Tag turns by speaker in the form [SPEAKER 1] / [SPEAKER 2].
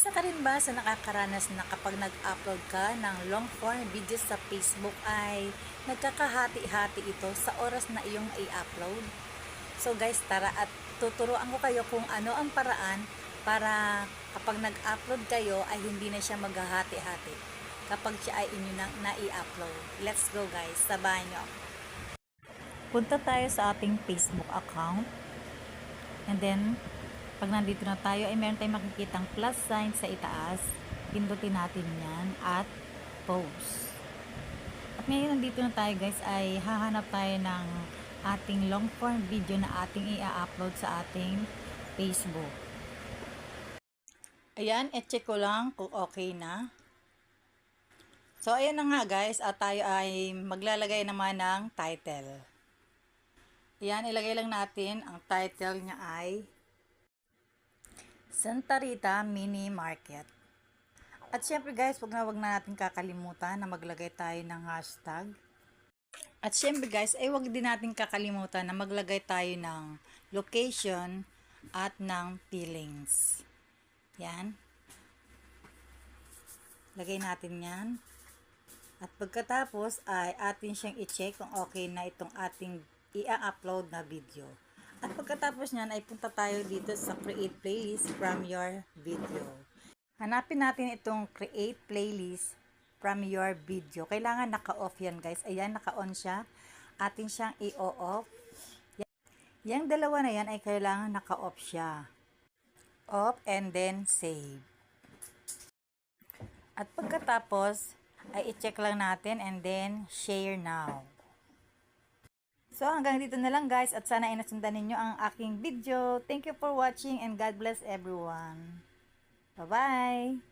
[SPEAKER 1] Isa ka rin ba sa nakakaranas na kapag nag-upload ka ng long form videos sa Facebook ay nagkakahati-hati ito sa oras na iyong i-upload? So guys, tara at tuturuan ko kayo kung ano ang paraan para kapag nag-upload kayo ay hindi na siya maghahati-hati kapag siya ay inyo na, na-i-upload. Let's go guys, sabahan nyo. Punta tayo sa ating Facebook account. And then, pag nandito na tayo, ay meron tayong makikitang plus sign sa itaas. Pindutin natin yan at post. At ngayon nandito na tayo guys, ay hahanap tayo ng ating long form video na ating i-upload sa ating Facebook. Ayan, e-check ko lang kung okay na. So, ayan na nga guys, at tayo ay maglalagay naman ng title. Ayan, ilagay lang natin, ang title niya ay Santa Rita Mini Market. At syempre guys, wag na wag na natin kakalimutan na maglagay tayo ng hashtag. At syempre guys, ay wag din natin kakalimutan na maglagay tayo ng location at ng feelings. Yan. Lagay natin yan. At pagkatapos ay atin siyang i-check kung okay na itong ating i-upload na video. At pagkatapos niyan ay punta tayo dito sa create playlist from your video. Hanapin natin itong create playlist from your video. Kailangan naka-off yan guys. Ayan, naka-on siya. Atin siyang i-off. Yang dalawa na yan ay kailangan naka-off siya. Off and then save. At pagkatapos ay i-check lang natin and then share now. So hanggang dito na lang guys at sana ay nasundan ninyo ang aking video. Thank you for watching and God bless everyone. Bye-bye!